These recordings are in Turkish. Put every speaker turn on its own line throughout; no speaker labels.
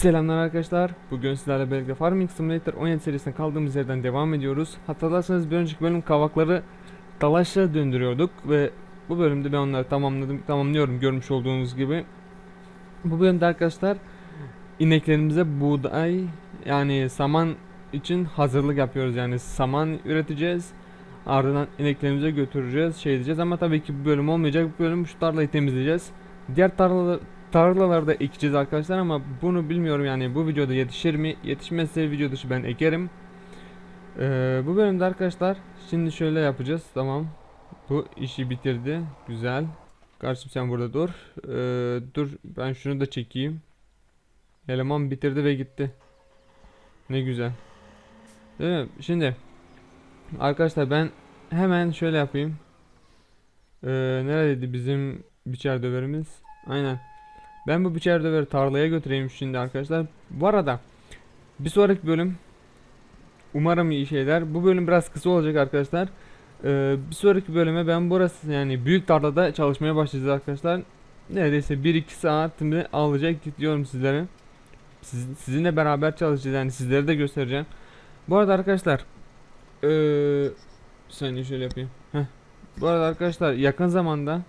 Selamlar arkadaşlar. Bugün sizlerle birlikte Farming Simulator 17 serisine kaldığımız yerden devam ediyoruz. Hatırlarsanız bir önceki bölüm kavakları dalaşa döndürüyorduk ve bu bölümde ben onları tamamladım, tamamlıyorum görmüş olduğunuz gibi. Bu bölümde arkadaşlar ineklerimize buğday yani saman için hazırlık yapıyoruz yani saman üreteceğiz. Ardından ineklerimize götüreceğiz, şey diyeceğiz ama tabii ki bu bölüm olmayacak. Bu bölüm şu tarlayı temizleyeceğiz. Diğer tarlaları tarlalarda ekeceğiz arkadaşlar ama bunu bilmiyorum yani bu videoda yetişir mi? Yetişmezse video dışı ben ekerim. Ee, bu bölümde arkadaşlar şimdi şöyle yapacağız tamam. Bu işi bitirdi. Güzel. Karşım sen burada dur. Ee, dur ben şunu da çekeyim. Eleman bitirdi ve gitti. Ne güzel. Değil mi? Şimdi arkadaşlar ben hemen şöyle yapayım. Ee, neredeydi bizim biçer döverimiz? Aynen. Ben bu biçer döveri tarlaya götüreyim şimdi arkadaşlar. Bu arada bir sonraki bölüm umarım iyi şeyler. Bu bölüm biraz kısa olacak arkadaşlar. Ee, bir sonraki bölüme ben burası yani büyük tarlada çalışmaya başlayacağız arkadaşlar. Neredeyse 1-2 saatimi alacak diyorum sizlere. Siz, sizinle beraber çalışacağız yani sizlere de göstereceğim. Bu arada arkadaşlar ee, saniye şöyle yapayım. Heh. Bu arada arkadaşlar yakın zamanda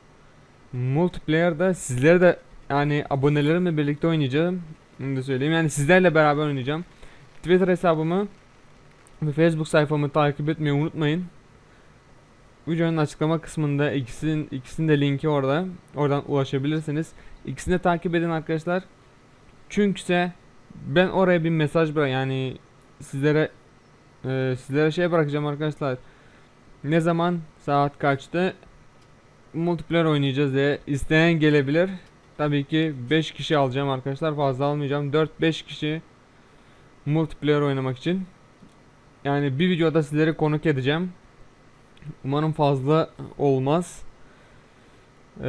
multiplayer'da sizlere de yani abonelerimle birlikte oynayacağım. Bunu da söyleyeyim. Yani sizlerle beraber oynayacağım. Twitter hesabımı ve Facebook sayfamı takip etmeyi unutmayın. Videonun açıklama kısmında ikisinin ikisinin de linki orada. Oradan ulaşabilirsiniz. İkisini de takip edin arkadaşlar. Çünkü ben oraya bir mesaj bırak yani sizlere e, sizlere şey bırakacağım arkadaşlar. Ne zaman saat kaçta multiplayer oynayacağız diye isteyen gelebilir. Tabii ki 5 kişi alacağım arkadaşlar. Fazla almayacağım. 4-5 kişi multiplayer oynamak için. Yani bir videoda sizleri konuk edeceğim. Umarım fazla olmaz. Ee,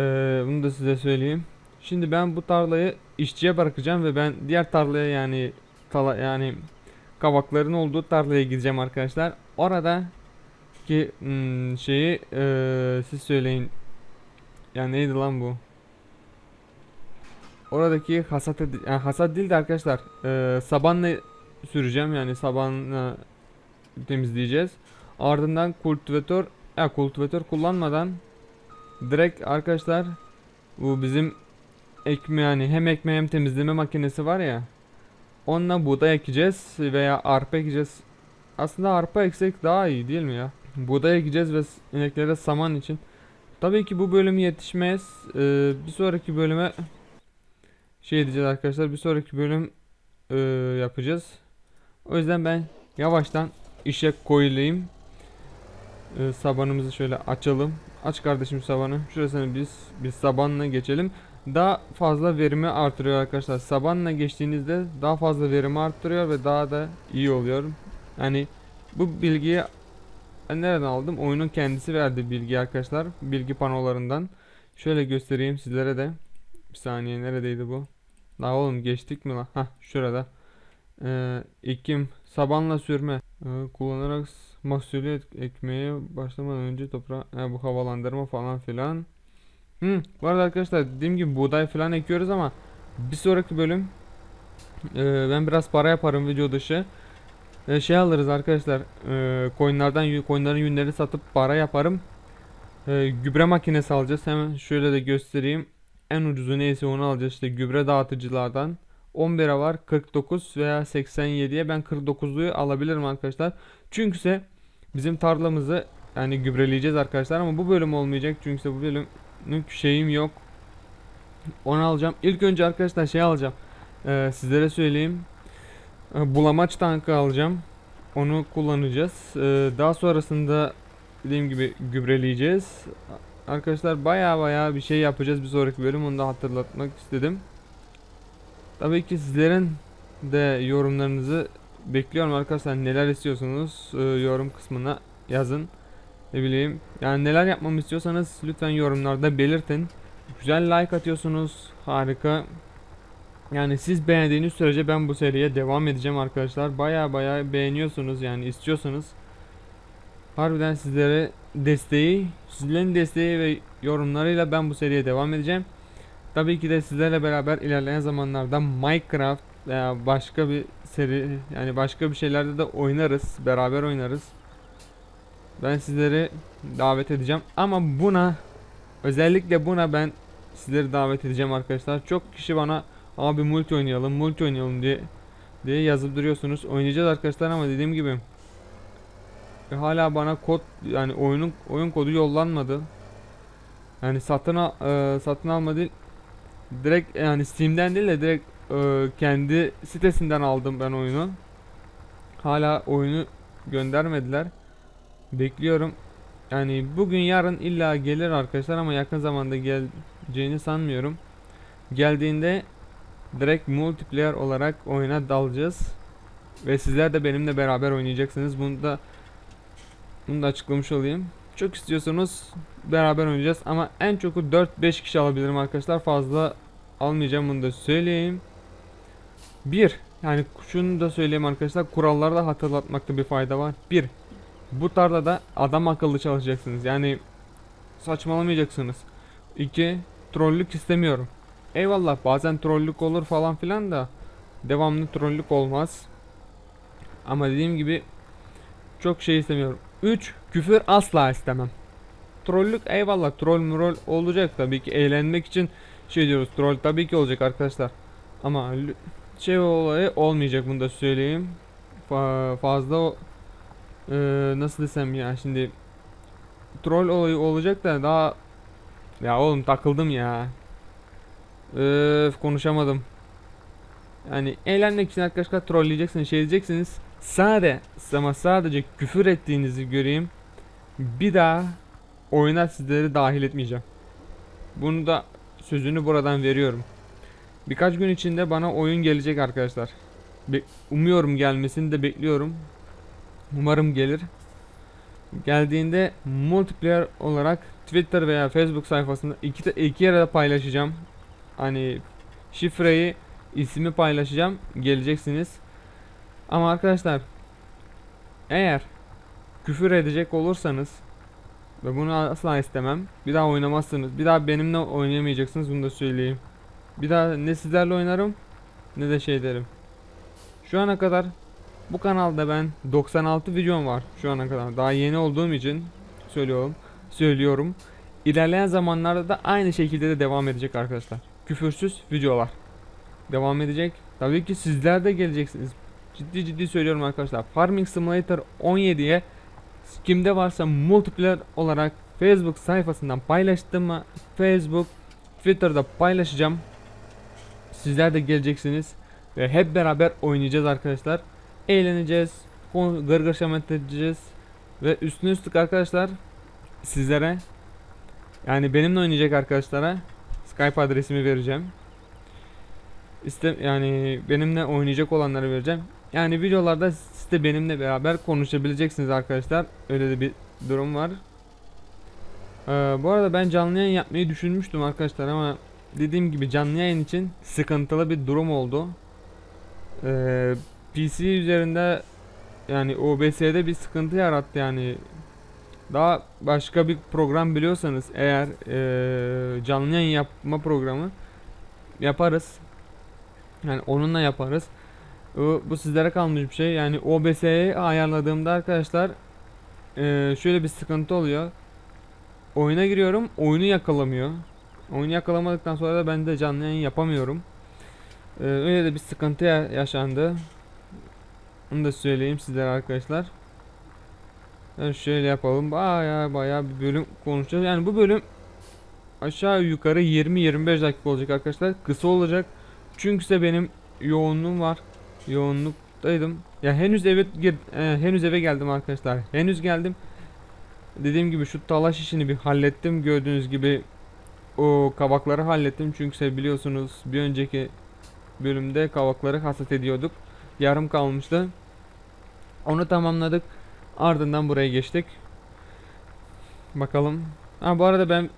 bunu da size söyleyeyim. Şimdi ben bu tarlayı işçiye bırakacağım ve ben diğer tarlaya yani tala, yani kavakların olduğu tarlaya gideceğim arkadaşlar. Orada ki hmm, şeyi ee, siz söyleyin. Yani neydi lan bu? Oradaki hasat yani hasat değil de arkadaşlar ee, sabanla süreceğim yani sabanla temizleyeceğiz. Ardından kultivatör ya kultivatör kullanmadan direkt arkadaşlar bu bizim ekme yani hem ekme hem temizleme makinesi var ya onunla buğday ekeceğiz veya arpa ekeceğiz. Aslında arpa eksek daha iyi değil mi ya? Buğday ekeceğiz ve ineklere saman için. Tabii ki bu bölüm yetişmez. Ee, bir sonraki bölüme şey diyeceğiz arkadaşlar. Bir sonraki bölüm ee, yapacağız. O yüzden ben yavaştan işe koyulayım. Ee, sabanımızı şöyle açalım. Aç kardeşim sabanı. Şurasını biz biz sabanla geçelim. Daha fazla verimi artırıyor arkadaşlar. Sabanla geçtiğinizde daha fazla verimi arttırıyor ve daha da iyi oluyor. Yani bu bilgiyi nereden aldım? Oyunun kendisi verdi bilgi arkadaşlar. Bilgi panolarından. Şöyle göstereyim sizlere de. Bir saniye neredeydi bu? La oğlum geçtik mi la? Hah şurada. Ee, ekim sabanla sürme Ee, kullanarak ek- ekmeye başlamadan önce toprağı He, bu havalandırma falan filan. Hı, bu arada arkadaşlar dediğim gibi buğday falan ekiyoruz ama bir sonraki bölüm e, ben biraz para yaparım video dışı. E, şey alırız arkadaşlar. E, coinlerden yü- coinlerin yünleri satıp para yaparım. E, gübre makinesi alacağız. Hemen şöyle de göstereyim. En ucuzu neyse onu alacağız işte gübre dağıtıcılardan. 11'e var 49 veya 87'ye ben 49'luyu alabilirim arkadaşlar. Çünkü ise bizim tarlamızı yani gübreleyeceğiz arkadaşlar ama bu bölüm olmayacak çünkü bu bölümlük şeyim yok. Onu alacağım. İlk önce arkadaşlar şey alacağım. Ee, sizlere söyleyeyim. Ee, bulamaç tankı alacağım. Onu kullanacağız. Ee, daha sonrasında dediğim gibi gübreleyeceğiz. Arkadaşlar baya baya bir şey yapacağız bir sonraki bölüm onu da hatırlatmak istedim. Tabii ki sizlerin de yorumlarınızı bekliyorum arkadaşlar. Neler istiyorsunuz e, yorum kısmına yazın. Ne bileyim. Yani neler yapmamı istiyorsanız lütfen yorumlarda belirtin. Güzel like atıyorsunuz. Harika. Yani siz beğendiğiniz sürece ben bu seriye devam edeceğim arkadaşlar. Baya baya beğeniyorsunuz yani istiyorsanız. Harbiden sizlere desteği, sizlerin desteği ve yorumlarıyla ben bu seriye devam edeceğim. Tabii ki de sizlerle beraber ilerleyen zamanlarda Minecraft veya başka bir seri yani başka bir şeylerde de oynarız. Beraber oynarız. Ben sizleri davet edeceğim ama buna özellikle buna ben sizleri davet edeceğim arkadaşlar. Çok kişi bana abi multi oynayalım, multi oynayalım diye diye yazıp duruyorsunuz. Oynayacağız arkadaşlar ama dediğim gibi e, hala bana kod yani oyunun oyun kodu yollanmadı. Yani satın al, e, satın alma değil direkt yani Steam'den değil de direkt e, kendi sitesinden aldım ben oyunu. Hala oyunu göndermediler. Bekliyorum. Yani bugün yarın illa gelir arkadaşlar ama yakın zamanda geleceğini sanmıyorum. Geldiğinde direkt multiplayer olarak oyuna dalacağız. Ve sizler de benimle beraber oynayacaksınız. Bunu da bunu da açıklamış olayım. Çok istiyorsanız beraber oynayacağız ama en çoku 4-5 kişi alabilirim arkadaşlar. Fazla almayacağım bunu da söyleyeyim. Bir, yani şunu da söyleyeyim arkadaşlar. Kuralları da hatırlatmakta bir fayda var. Bir, bu tarzda da adam akıllı çalışacaksınız. Yani saçmalamayacaksınız. İki, trollük istemiyorum. Eyvallah bazen trollük olur falan filan da devamlı trollük olmaz. Ama dediğim gibi çok şey istemiyorum. 3. Küfür asla istemem. Trollük eyvallah troll mrol olacak tabii ki eğlenmek için şey diyoruz troll tabii ki olacak arkadaşlar. Ama şey olayı olmayacak bunu da söyleyeyim. Fa- fazla eee, nasıl desem ya şimdi troll olayı olacak da daha ya oğlum takıldım ya. Öf konuşamadım. Yani eğlenmek için arkadaşlar trolleyeceksiniz, şey diyeceksiniz. Sade ama sadece küfür ettiğinizi göreyim. Bir daha oyuna sizleri dahil etmeyeceğim. Bunu da sözünü buradan veriyorum. Birkaç gün içinde bana oyun gelecek arkadaşlar. Be- umuyorum gelmesini de bekliyorum. Umarım gelir. Geldiğinde multiplayer olarak Twitter veya Facebook sayfasında iki, iki yere de paylaşacağım. Hani şifreyi, ismi paylaşacağım. Geleceksiniz. Ama arkadaşlar eğer küfür edecek olursanız ve bunu asla istemem. Bir daha oynamazsınız. Bir daha benimle oynayamayacaksınız bunu da söyleyeyim. Bir daha ne sizlerle oynarım ne de şey derim. Şu ana kadar bu kanalda ben 96 videom var şu ana kadar. Daha yeni olduğum için söylüyorum. Söylüyorum. İlerleyen zamanlarda da aynı şekilde de devam edecek arkadaşlar. Küfürsüz videolar. Devam edecek. Tabii ki sizler de geleceksiniz. Ciddi ciddi söylüyorum arkadaşlar. Farming Simulator 17'ye kimde varsa multiplayer olarak Facebook sayfasından paylaştım mı Facebook, Twitter'da paylaşacağım. Sizler de geleceksiniz ve hep beraber oynayacağız arkadaşlar. Eğleneceğiz, gırgır şamat edeceğiz ve üstüne üstlük arkadaşlar sizlere yani benimle oynayacak arkadaşlara Skype adresimi vereceğim. İste yani benimle oynayacak olanları vereceğim. Yani videolarda siz de benimle beraber konuşabileceksiniz arkadaşlar. Öyle de bir durum var. Ee, bu arada ben canlı yayın yapmayı düşünmüştüm arkadaşlar ama dediğim gibi canlı yayın için sıkıntılı bir durum oldu. Ee, PC üzerinde yani OBS'de bir sıkıntı yarattı yani. Daha başka bir program biliyorsanız eğer ee, canlı yayın yapma programı yaparız. Yani onunla yaparız. Bu, sizlere kalmış bir şey. Yani OBS'yi ayarladığımda arkadaşlar eee, şöyle bir sıkıntı oluyor. Oyuna giriyorum, oyunu yakalamıyor. Oyunu yakalamadıktan sonra da ben de canlı yayın yapamıyorum. Eee, öyle de bir sıkıntı ya- yaşandı. Onu da söyleyeyim sizlere arkadaşlar. Yani şöyle yapalım. Baya baya bir bölüm konuşacağız. Yani bu bölüm aşağı yukarı 20-25 dakika olacak arkadaşlar. Kısa olacak. Çünkü benim yoğunluğum var. Yoğunluktaydım. Ya henüz eve gir, e, henüz eve geldim arkadaşlar. Henüz geldim. Dediğim gibi şu talaş işini bir hallettim. Gördüğünüz gibi o kavakları hallettim. Çünkü biliyorsunuz bir önceki bölümde kavakları hasat ediyorduk. Yarım kalmıştı. Onu tamamladık. Ardından buraya geçtik. Bakalım. Ha bu arada ben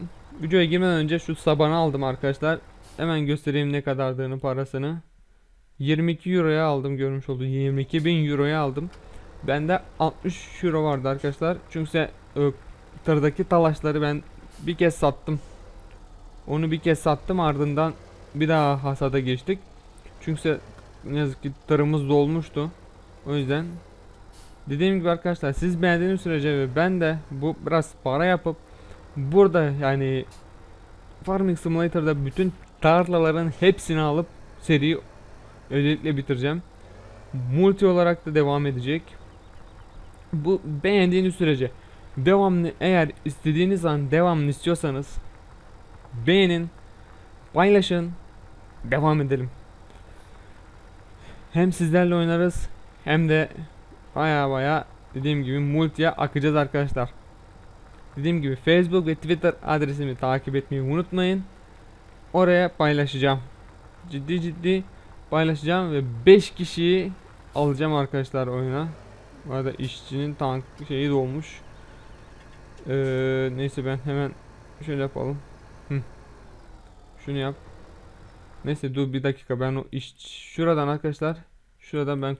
videoya girmeden önce şu sabanı aldım arkadaşlar. Hemen göstereyim ne kadardığını parasını. 22 euroya aldım görmüş olduğunuz 22 bin euroya aldım. Bende 60 euro vardı arkadaşlar. Çünkü e, tırdaki talaşları ben bir kez sattım. Onu bir kez sattım ardından bir daha hasada geçtik. Çünkü ne yazık ki tırımız dolmuştu. O yüzden dediğim gibi arkadaşlar siz beğendiğiniz sürece ben de bu biraz para yapıp burada yani Farming Simulator'da bütün tarlaların hepsini alıp seriyi özellikle bitireceğim. Multi olarak da devam edecek. Bu beğendiğiniz sürece devamlı eğer istediğiniz an devamlı istiyorsanız beğenin, paylaşın, devam edelim. Hem sizlerle oynarız hem de baya baya dediğim gibi multiye akacağız arkadaşlar. Dediğim gibi Facebook ve Twitter adresimi takip etmeyi unutmayın. Oraya paylaşacağım. Ciddi ciddi paylaşacağım ve 5 kişiyi alacağım arkadaşlar oyuna. Bu arada işçinin tank şeyi dolmuş. Ee, neyse ben hemen şöyle yapalım. Hı. Şunu yap. Neyse dur bir dakika ben o iş şuradan arkadaşlar. Şuradan ben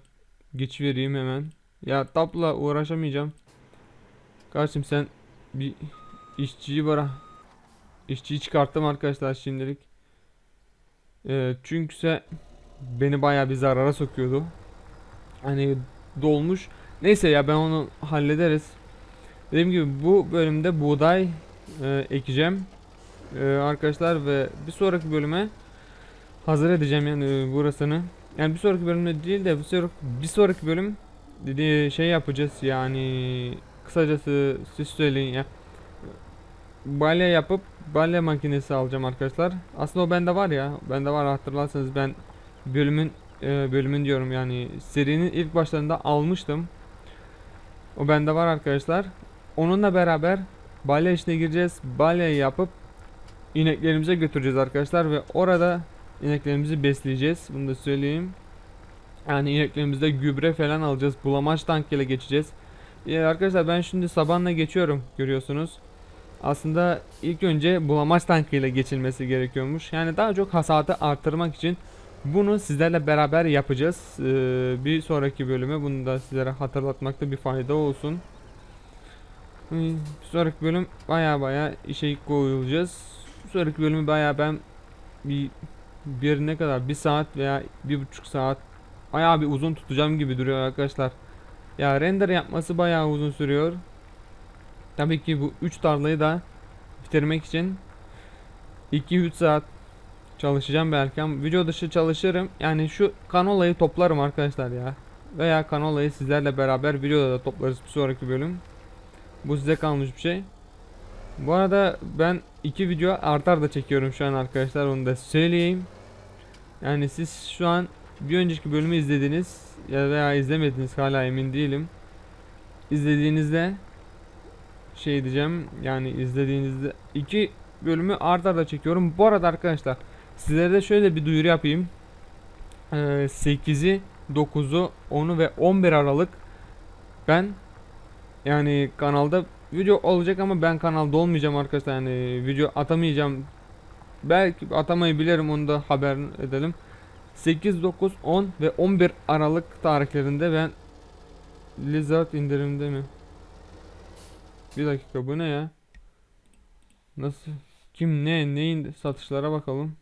geç vereyim hemen. Ya tapla uğraşamayacağım. Kardeşim sen bir işçiyi bırak. İşçiyi çıkarttım arkadaşlar şimdilik. Ee, çünkü ise beni bayağı bir zarara sokuyordu. Hani dolmuş. Neyse ya ben onu hallederiz. Dediğim gibi bu bölümde buğday e, ekeceğim. E, arkadaşlar ve bir sonraki bölüme hazır edeceğim yani burasını. Yani bir sonraki bölümde değil de bir sonraki, bir sonraki bölüm dedi şey yapacağız yani kısacası siz söyleyin ya. Balya yapıp balya makinesi alacağım arkadaşlar. Aslında o bende var ya. Bende var hatırlarsanız ben bölümün e, bölümün diyorum yani serinin ilk başlarında almıştım. O bende var arkadaşlar. Onunla beraber balya işine gireceğiz. Balyayı yapıp ineklerimize götüreceğiz arkadaşlar ve orada ineklerimizi besleyeceğiz. Bunu da söyleyeyim. Yani ineklerimizde gübre falan alacağız. Bulamaç tank ile geçeceğiz. Ee, arkadaşlar ben şimdi sabanla geçiyorum görüyorsunuz. Aslında ilk önce bulamaç tankıyla geçilmesi gerekiyormuş. Yani daha çok hasatı artırmak için bunu sizlerle beraber yapacağız. Ee, bir sonraki bölüme bunu da sizlere hatırlatmakta bir fayda olsun. Ee, Bir sonraki bölüm baya baya işe koyulacağız. Bir sonraki bölümü baya ben bir bir ne kadar bir saat veya bir buçuk saat baya bir uzun tutacağım gibi duruyor arkadaşlar. Ya render yapması bayağı uzun sürüyor. Tabii ki bu 3 tarlayı da bitirmek için 2-3 saat çalışacağım belki ama video dışı çalışırım. Yani şu kanolayı toplarım arkadaşlar ya. Veya kanolayı sizlerle beraber videoda da toplarız bir sonraki bölüm. Bu size kalmış bir şey. Bu arada ben iki video artar da çekiyorum şu an arkadaşlar onu da söyleyeyim. Yani siz şu an bir önceki bölümü izlediniz ya veya izlemediniz hala emin değilim. İzlediğinizde şey diyeceğim yani izlediğinizde iki bölümü art arda çekiyorum. Bu arada arkadaşlar sizlere de şöyle bir duyuru yapayım. Ee, 8'i 9'u 10'u ve 11 Aralık ben yani kanalda video olacak ama ben kanalda olmayacağım arkadaşlar yani video atamayacağım. Belki atamayabilirim onu da haber edelim. 8, 9, 10 ve 11 Aralık tarihlerinde ben Lizard indirimde mi? Bir dakika bu ne ya? Nasıl? Kim ne neyin satışlara bakalım.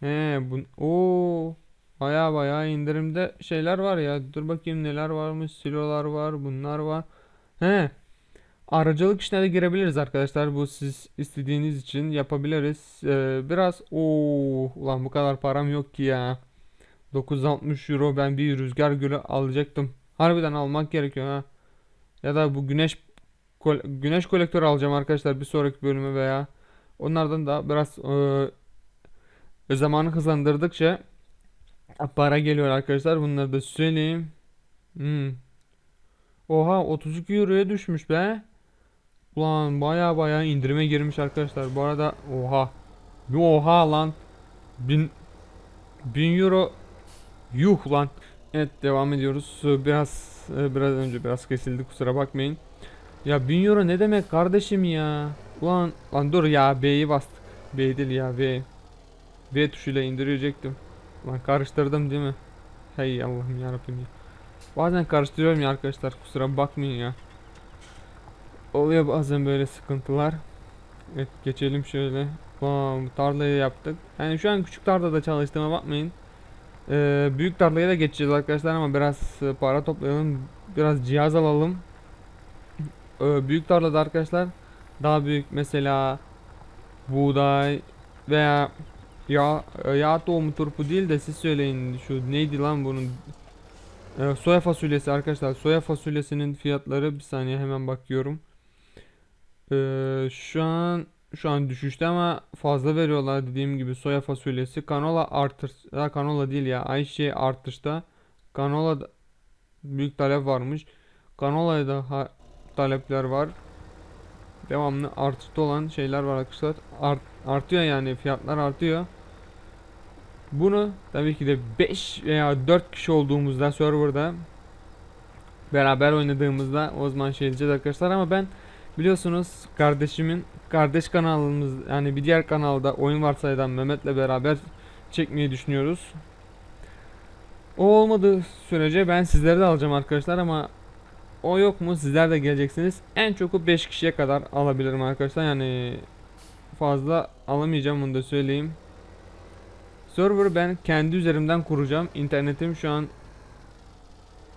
He bu o baya baya indirimde şeyler var ya. Dur bakayım neler varmış. Silolar var, bunlar var. He. Aracılık işine de girebiliriz arkadaşlar. Bu siz istediğiniz için yapabiliriz. Ee, biraz o ulan bu kadar param yok ki ya. 960 euro ben bir rüzgar gülü alacaktım. Harbiden almak gerekiyor ha. Ya da bu güneş güneş kolektörü alacağım arkadaşlar bir sonraki bölüme veya onlardan da biraz e, zamanı hızlandırdıkça para geliyor arkadaşlar. Bunları da söyleyeyim. Hmm. Oha 32 euroya düşmüş be. Ulan baya baya indirime girmiş arkadaşlar. Bu arada oha. Bir oha lan. 1000 1000 euro yuh lan. Evet devam ediyoruz. Biraz e, biraz önce biraz kesildi kusura bakmayın. Ya 1000 euro ne demek kardeşim ya? Ulan lan dur ya B'yi bastık. B değil ya V. V tuşuyla indirecektim. Lan karıştırdım değil mi? Hey Allah'ım yarabbim ya. Bazen karıştırıyorum ya arkadaşlar kusura bakmayın ya. Oluyor bazen böyle sıkıntılar. Evet geçelim şöyle. Wow, tarlayı yaptık. Yani şu an küçük tarlada çalıştığıma bakmayın. Ee, büyük tarlaya da geçeceğiz arkadaşlar ama biraz e, para toplayalım. Biraz cihaz alalım. Ee, büyük tarlada arkadaşlar daha büyük mesela buğday veya yağ, e, yağ tohumu turpu değil de siz söyleyin şu neydi lan bunun Ee, soya fasulyesi arkadaşlar soya fasulyesinin fiyatları bir saniye hemen bakıyorum. Ee, şu an şu an düşüşte ama fazla veriyorlar dediğim gibi soya fasulyesi. Kanola artır, ya kanola değil ya ayçiçeği artışta. Kanola da büyük talep varmış. Kanola'ya da talepler var. Devamlı artışta olan şeyler var arkadaşlar. Art, artıyor yani fiyatlar artıyor. Bunu tabii ki de 5 veya 4 kişi olduğumuzda serverda beraber oynadığımızda o zaman şey diyeceğiz arkadaşlar ama ben biliyorsunuz kardeşimin kardeş kanalımız yani bir diğer kanalda oyun varsaydan Mehmet'le beraber çekmeyi düşünüyoruz. O olmadığı sürece ben sizleri de alacağım arkadaşlar ama o yok mu sizler de geleceksiniz. En çoku 5 kişiye kadar alabilirim arkadaşlar yani fazla alamayacağım bunu da söyleyeyim. Server'ı ben kendi üzerimden kuracağım. İnternetim şu an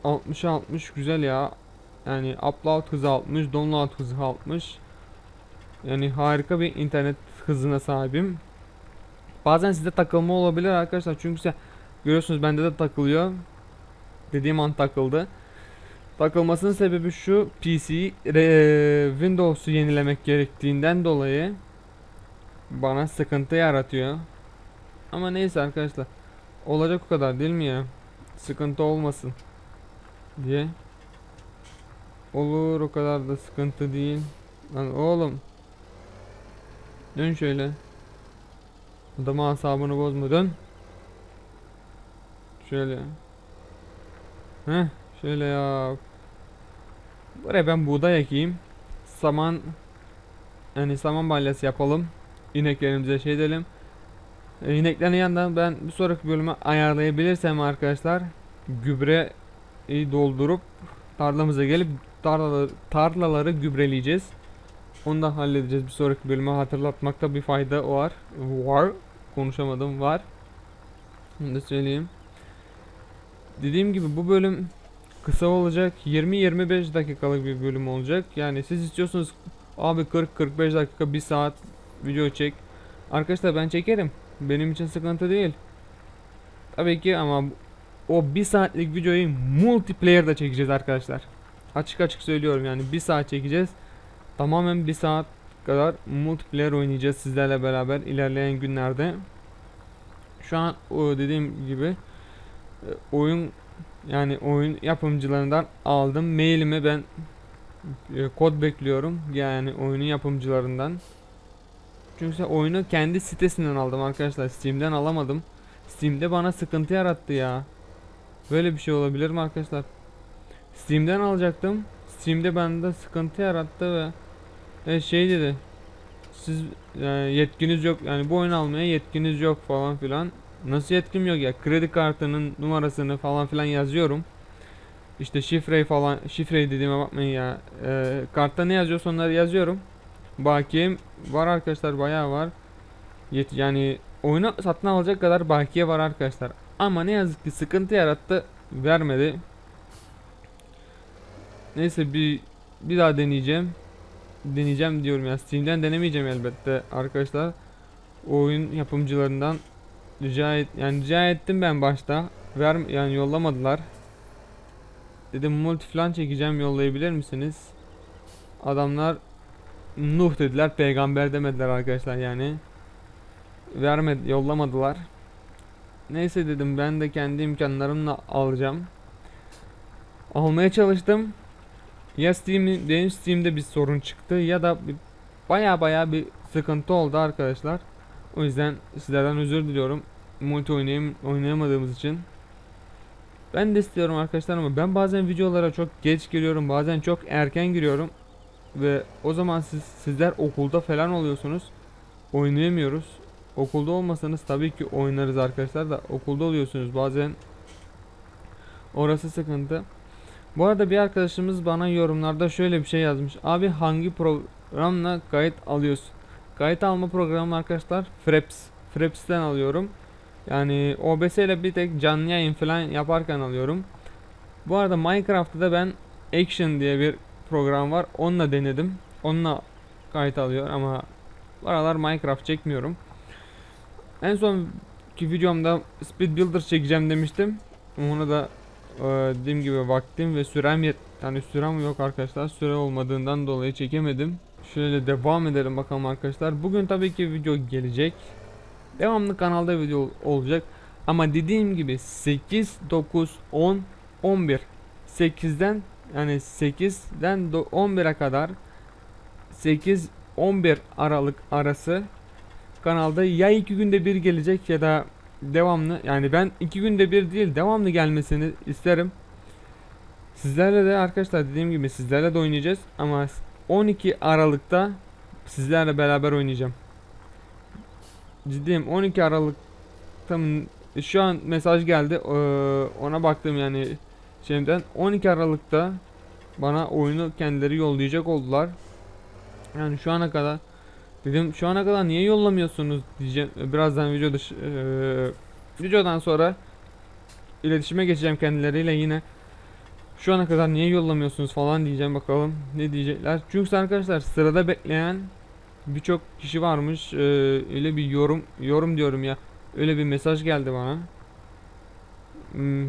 60'a 60 güzel ya. Yani upload hızı 60, download hızı 60. Yani harika bir internet hızına sahibim. Bazen sizde takılma olabilir arkadaşlar. Çünkü size görüyorsunuz bende de takılıyor. Dediğim an takıldı. Takılmasının sebebi şu PC re- Windows'u yenilemek gerektiğinden dolayı bana sıkıntı yaratıyor. Ama neyse arkadaşlar. Olacak o kadar değil mi ya? Sıkıntı olmasın diye. Olur o kadar da sıkıntı değil. Lan oğlum. Dön şöyle. Adamın asabını bozma dön. Şöyle. Heh şöyle ya. Buraya ben buğday ekeyim. Saman yani saman balyası yapalım. İneklerimize şey edelim. E, İneklerin yanında ben bir sonraki bölüme ayarlayabilirsem arkadaşlar gübre doldurup tarlamıza gelip tarlaları, tarlaları gübreleyeceğiz. Onu da halledeceğiz bir sonraki bölüme hatırlatmakta bir fayda var. Var. Konuşamadım var. Onu da söyleyeyim. Dediğim gibi bu bölüm kısa olacak. 20-25 dakikalık bir bölüm olacak. Yani siz istiyorsunuz abi 40-45 dakika 1 saat video çek. Arkadaşlar ben çekerim. Benim için sıkıntı değil. Tabii ki ama o 1 saatlik videoyu multiplayer'da çekeceğiz arkadaşlar. Açık açık söylüyorum yani 1 saat çekeceğiz. Tamamen 1 saat kadar multiplayer oynayacağız sizlerle beraber ilerleyen günlerde. Şu an dediğim gibi e, oyun yani oyun yapımcılarından aldım mailimi ben e, kod bekliyorum yani oyunun yapımcılarından. Çünkü oyunu kendi sitesinden aldım arkadaşlar. Steam'den alamadım. Steam'de bana sıkıntı yarattı ya. Böyle bir şey olabilir mi arkadaşlar? Steam'den alacaktım. Steam'de bende sıkıntı yarattı ve e, şey dedi. Siz yani yetkiniz yok. Yani bu oyunu almaya yetkiniz yok falan filan. Nasıl yetkim yok ya? Kredi kartının numarasını falan filan yazıyorum. İşte şifreyi falan şifreyi dediğime bakmayın ya. E, kartta ne yazıyorsa onları yazıyorum. Bakiyem var arkadaşlar bayağı var. Yani oyunu satın alacak kadar bakiye var arkadaşlar. Ama ne yazık ki sıkıntı yarattı. Vermedi. Neyse bir bir daha deneyeceğim. Deneyeceğim diyorum ya. Steam'den denemeyeceğim elbette arkadaşlar. Oyun yapımcılarından rica et yani rica ettim ben başta. Ver yani yollamadılar. Dedim multi falan çekeceğim yollayabilir misiniz? Adamlar Nuh dediler peygamber demediler arkadaşlar yani. Vermedi yollamadılar. Neyse dedim ben de kendi imkanlarımla alacağım. Almaya çalıştım. Ya Steam, benim Steam'de bir sorun çıktı ya da baya baya bir sıkıntı oldu arkadaşlar. O yüzden sizlerden özür diliyorum. Multi oynayayım, oynayamadığımız için. Ben de istiyorum arkadaşlar ama ben bazen videolara çok geç giriyorum. Bazen çok erken giriyorum. Ve o zaman siz sizler okulda falan oluyorsunuz. Oynayamıyoruz. Okulda olmasanız tabii ki oynarız arkadaşlar da okulda oluyorsunuz bazen. Orası sıkıntı. Bu arada bir arkadaşımız bana yorumlarda şöyle bir şey yazmış. Abi hangi programla kayıt alıyorsun? Kayıt alma programı arkadaşlar Fraps. Fraps'ten alıyorum. Yani OBS ile bir tek canlı yayın falan yaparken alıyorum. Bu arada Minecraft'ta da ben Action diye bir program var. Onunla denedim. Onunla kayıt alıyor ama aralar Minecraft çekmiyorum. En son ki videomda Speed Builder çekeceğim demiştim. Onu da e, dediğim gibi vaktim ve sürem yet yani sürem yok arkadaşlar. Süre olmadığından dolayı çekemedim. Şöyle devam edelim bakalım arkadaşlar. Bugün tabii ki video gelecek. Devamlı kanalda video olacak. Ama dediğim gibi 8, 9, 10, 11. 8'den yani 8'den 11'e kadar 8 11 Aralık arası kanalda ya iki günde bir gelecek ya da devamlı yani ben iki günde bir değil devamlı gelmesini isterim. Sizlerle de arkadaşlar dediğim gibi sizlerle de oynayacağız ama 12 Aralık'ta sizlerle beraber oynayacağım. Ciddiyim 12 Aralık'ta mı- şu an mesaj geldi ona baktım yani şeyden 12 Aralık'ta bana oyunu kendileri yollayacak oldular. Yani şu ana kadar dedim şu ana kadar niye yollamıyorsunuz diyeceğim birazdan video dışı, ee, videodan sonra iletişime geçeceğim kendileriyle yine şu ana kadar niye yollamıyorsunuz falan diyeceğim bakalım ne diyecekler. Çünkü arkadaşlar sırada bekleyen birçok kişi varmış. Ee, öyle bir yorum yorum diyorum ya. Öyle bir mesaj geldi bana. Hmm,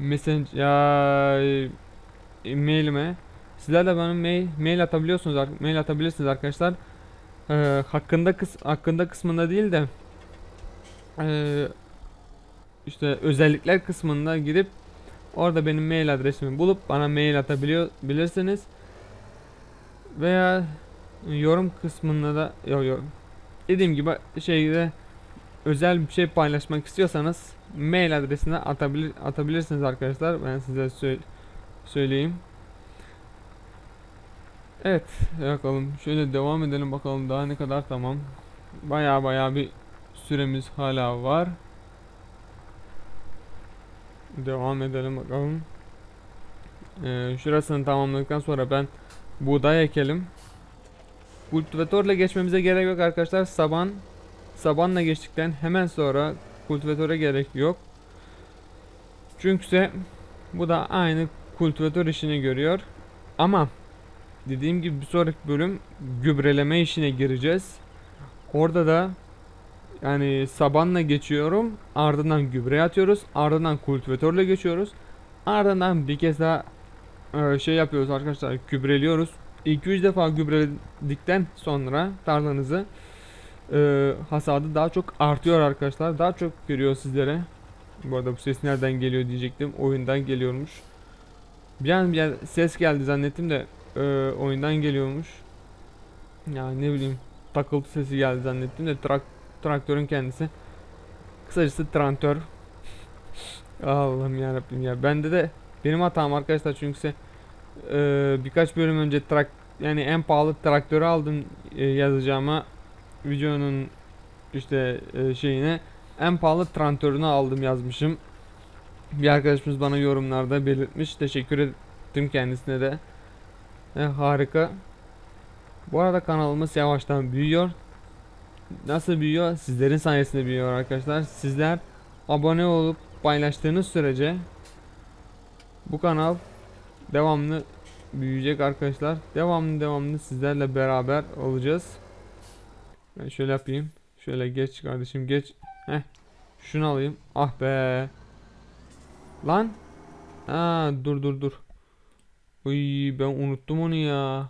mesaj ya e, mailime. Sizler de bana mail mail atabiliyorsunuz. Mail atabilirsiniz arkadaşlar. Ee, hakkında kıs hakkında kısmında değil de ee, işte özellikler kısmında gidip Orada benim mail adresimi bulup bana mail atabiliyor bilirsiniz. Veya yorum kısmında da yok yok. Dediğim gibi şeyde özel bir şey paylaşmak istiyorsanız mail adresine atabilir atabilirsiniz arkadaşlar. Ben size sö- söyleyeyim. Evet, bakalım. Şöyle devam edelim bakalım daha ne kadar tamam. Baya baya bir süremiz hala var. Devam edelim bakalım. Ee, şurasını tamamladıktan sonra ben buğday ekelim. Kultivatörle geçmemize gerek yok arkadaşlar. Saban sabanla geçtikten hemen sonra kultivatöre gerek yok. Çünkü bu da aynı kultivatör işini görüyor. Ama dediğim gibi bir sonraki bölüm gübreleme işine gireceğiz. Orada da yani sabanla geçiyorum. Ardından gübre atıyoruz. Ardından kultivatörle geçiyoruz. Ardından bir kez daha e, şey yapıyoruz arkadaşlar. Gübreliyoruz. 200 defa gübreledikten sonra tarlanızı e, hasadı daha çok artıyor arkadaşlar. Daha çok görüyor sizlere. Bu arada bu ses nereden geliyor diyecektim. Oyundan geliyormuş. Bir an bir an ses geldi zannettim de e, oyundan geliyormuş. Yani ne bileyim takıltı sesi geldi zannettim de trak traktörün kendisi. Kısacası traktör. Allah'ım yarabbim ya. Bende de benim hatam arkadaşlar çünkü e, birkaç bölüm önce trak yani en pahalı traktörü aldım e, yazacağıma videonun işte e, şeyine en pahalı traktörünü aldım yazmışım. Bir arkadaşımız bana yorumlarda belirtmiş. Teşekkür ettim kendisine de. E, harika. Bu arada kanalımız yavaştan büyüyor. Nasıl büyüyor? Sizlerin sayesinde büyüyor arkadaşlar. Sizler abone olup paylaştığınız sürece bu kanal devamlı büyüyecek arkadaşlar. Devamlı devamlı sizlerle beraber olacağız. Ben şöyle yapayım. Şöyle geç kardeşim geç. Heh. Şunu alayım. Ah be. Lan. Aa dur dur dur. Uy ben unuttum onu ya.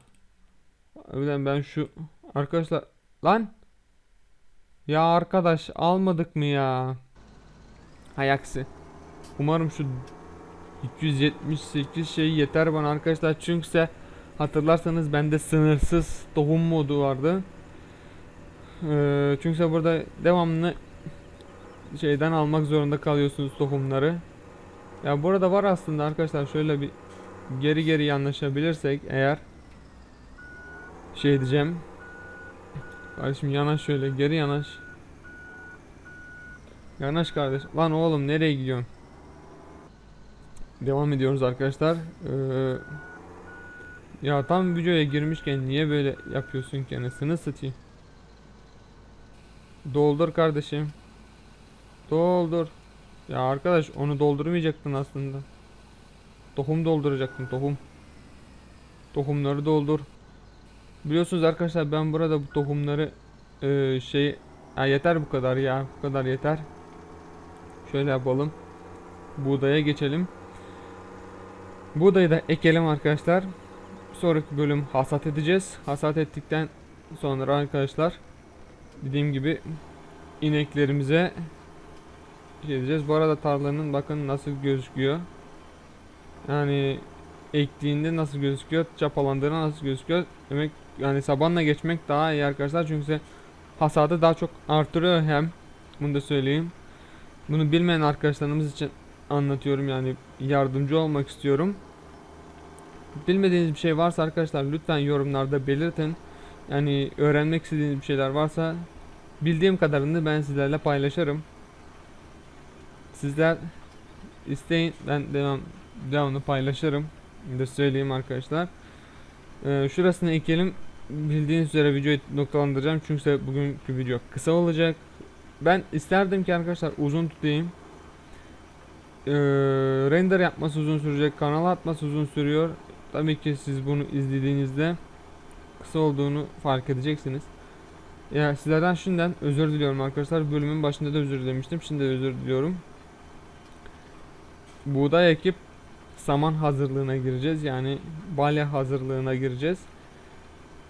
Harbiden ben şu arkadaşlar lan ya arkadaş almadık mı ya? Hay. Umarım şu 278 şey yeter bana arkadaşlar. Çünkü hatırlarsanız bende sınırsız tohum modu vardı. Ee, çünkü burada devamlı şeyden almak zorunda kalıyorsunuz tohumları. Ya burada var aslında arkadaşlar şöyle bir geri geri yanlaşabilirsek eğer şey diyeceğim. Kardeşim yanaş şöyle geri yanaş. Yanaş kardeş. Lan oğlum nereye gidiyorsun? Devam ediyoruz arkadaşlar. Ee, ya tam videoya girmişken niye böyle yapıyorsun ki anasını satayım. Doldur kardeşim. Doldur. Ya arkadaş onu doldurmayacaktın aslında. Tohum dolduracaktın tohum. Tohumları doldur. Biliyorsunuz arkadaşlar ben burada bu tohumları e, şey ya yeter bu kadar ya bu kadar yeter. Şöyle yapalım. Buğdaya geçelim. Buğdayı da ekelim arkadaşlar. Sonraki bölüm hasat edeceğiz. Hasat ettikten sonra arkadaşlar dediğim gibi ineklerimize şey edeceğiz. Bu arada tarlanın bakın nasıl gözüküyor. Yani ektiğinde nasıl gözüküyor, çapalandığında nasıl gözüküyor. Demek yani sabanla geçmek daha iyi arkadaşlar çünkü hasadı daha çok artırıyor hem bunu da söyleyeyim. Bunu bilmeyen arkadaşlarımız için anlatıyorum yani yardımcı olmak istiyorum. Bilmediğiniz bir şey varsa arkadaşlar lütfen yorumlarda belirtin. Yani öğrenmek istediğiniz bir şeyler varsa bildiğim kadarını ben sizlerle paylaşırım. Sizler isteyin ben devam devamlı paylaşırım. De söyleyeyim arkadaşlar. Ee, şurasını ekelim. Bildiğiniz üzere videoyu noktalandıracağım çünkü bugünkü video kısa olacak. Ben isterdim ki arkadaşlar uzun tutayım. Ee, render yapması uzun sürecek, kanala atması uzun sürüyor. Tabii ki siz bunu izlediğinizde kısa olduğunu fark edeceksiniz. Ya sizlerden şimdiden özür diliyorum arkadaşlar. Bölümün başında da özür dilemiştim. Şimdi de özür diliyorum. Buğday ekip saman hazırlığına gireceğiz. Yani balya hazırlığına gireceğiz.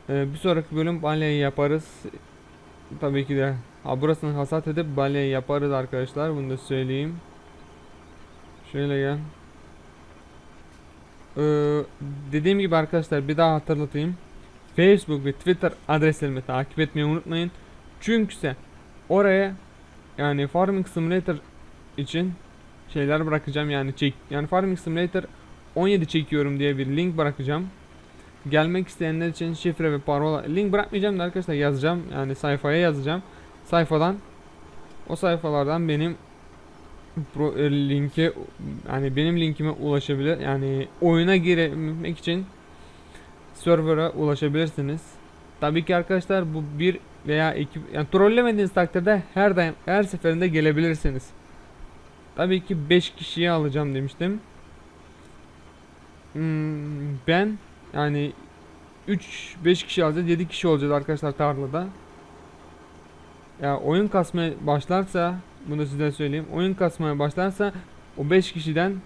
Ee, bir sonraki bölüm balyayı yaparız. Tabii ki de ha, burasını hasat edip balyayı yaparız arkadaşlar. Bunu da söyleyeyim. Şöyle gel. Ee, dediğim gibi arkadaşlar bir daha hatırlatayım. Facebook ve Twitter adreslerimi takip etmeyi unutmayın. Çünkü oraya yani Farming Simulator için şeyler bırakacağım yani çek yani Farming Simulator 17 çekiyorum diye bir link bırakacağım. Gelmek isteyenler için şifre ve parola link bırakmayacağım da arkadaşlar yazacağım yani sayfaya yazacağım. Sayfadan o sayfalardan benim pro, e, linke yani benim linkime ulaşabilir yani oyuna girmek için server'a ulaşabilirsiniz. Tabii ki arkadaşlar bu bir veya iki yani trollemediğiniz takdirde her daim her seferinde gelebilirsiniz. Tabii ki 5 kişiyi alacağım demiştim. Hmm, ben yani 3 5 kişi alacağız 7 kişi olacağız arkadaşlar tarlada. Ya oyun kasmaya başlarsa bunu size söyleyeyim. Oyun kasmaya başlarsa o 5 kişiden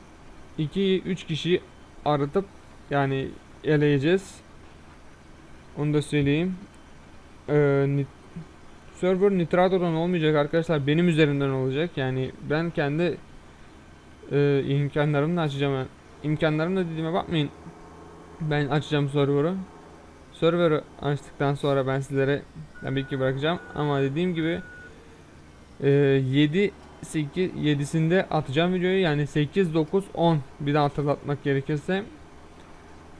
2 3 kişiyi aratıp yani eleyeceğiz. Onu da söyleyeyim. Ee, nit server Nitrado'dan olmayacak arkadaşlar. Benim üzerimden olacak. Yani ben kendi e, imkanlarımla açacağım. Yani. İmkanlarımla dediğime bakmayın. Ben açacağım server'ı. Server'ı açtıktan sonra ben sizlere tabii ki bırakacağım. Ama dediğim gibi e, 7 8 7'sinde atacağım videoyu. Yani 8 9 10 bir daha hatırlatmak gerekirse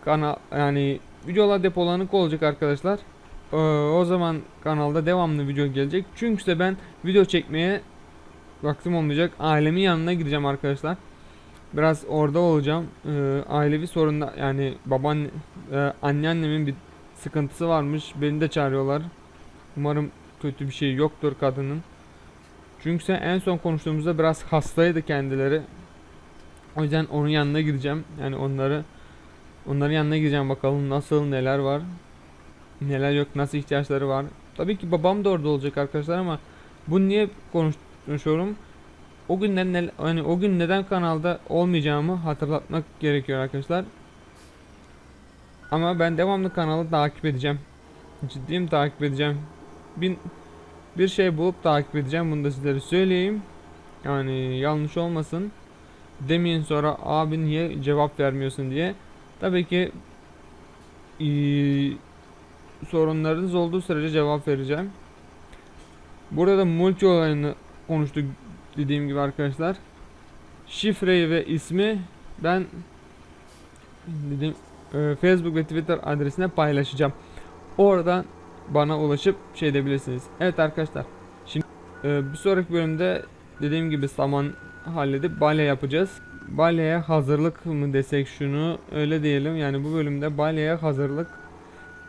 kanal yani videolar depolanık olacak arkadaşlar. Ee, o zaman kanalda devamlı video gelecek. Çünkü de ben video çekmeye vaktim olmayacak. Ailemin yanına gideceğim arkadaşlar. Biraz orada olacağım. Ee, ailevi sorunla yani baban e, anneannemin bir sıkıntısı varmış. Beni de çağırıyorlar. Umarım kötü bir şey yoktur kadının. Çünkü en son konuştuğumuzda biraz hastaydı kendileri. O yüzden onun yanına gideceğim. Yani onları onların yanına gideceğim bakalım nasıl neler var. Neler yok nasıl ihtiyaçları var. Tabii ki babam da orada olacak arkadaşlar ama bu niye konuşuyorum? O günden ne, hani o gün neden kanalda olmayacağımı hatırlatmak gerekiyor arkadaşlar. Ama ben devamlı kanalı takip edeceğim. Ciddiyim takip edeceğim. Bir, bir şey bulup takip edeceğim. Bunu da sizlere söyleyeyim. Yani yanlış olmasın. Demeyin sonra abi niye cevap vermiyorsun diye. Tabii ki ee, sorunlarınız olduğu sürece cevap vereceğim. Burada da multi olayını konuştuk dediğim gibi arkadaşlar. Şifreyi ve ismi ben dedim e, Facebook ve Twitter adresine paylaşacağım. Oradan bana ulaşıp şey edebilirsiniz. Evet arkadaşlar. Şimdi e, bir sonraki bölümde dediğim gibi saman halledip balya yapacağız. Balyaya hazırlık mı desek şunu öyle diyelim. Yani bu bölümde balyaya hazırlık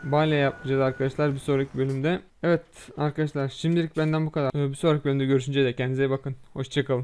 balya yapacağız arkadaşlar bir sonraki bölümde. Evet arkadaşlar şimdilik benden bu kadar. Ee, Bir sonraki bölümde görüşünceye dek kendinize iyi bakın. Hoşçakalın.